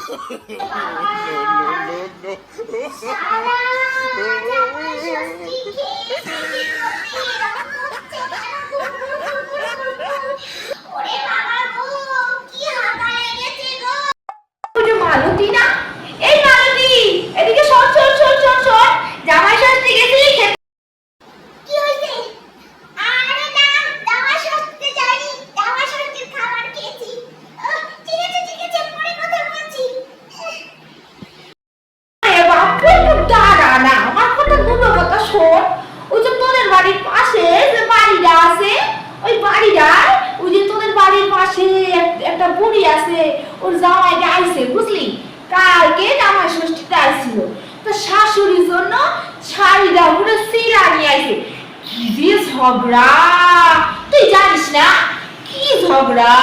গো ওই যে মালতী না ওই ওই যে তোদের বাড়ির পাশে একটা বুড়ি আছে, ওর জামাইটা আইছে, বুঝলি? কালকে জামাই ষষ্ঠীতে আইছিল। তো শাশুড়ির জন্য শাড়িটা পুরো সিরা নিয়ে আইছে। কি যে ঝগড়া! তুই জানিস না? কি ঝগড়া!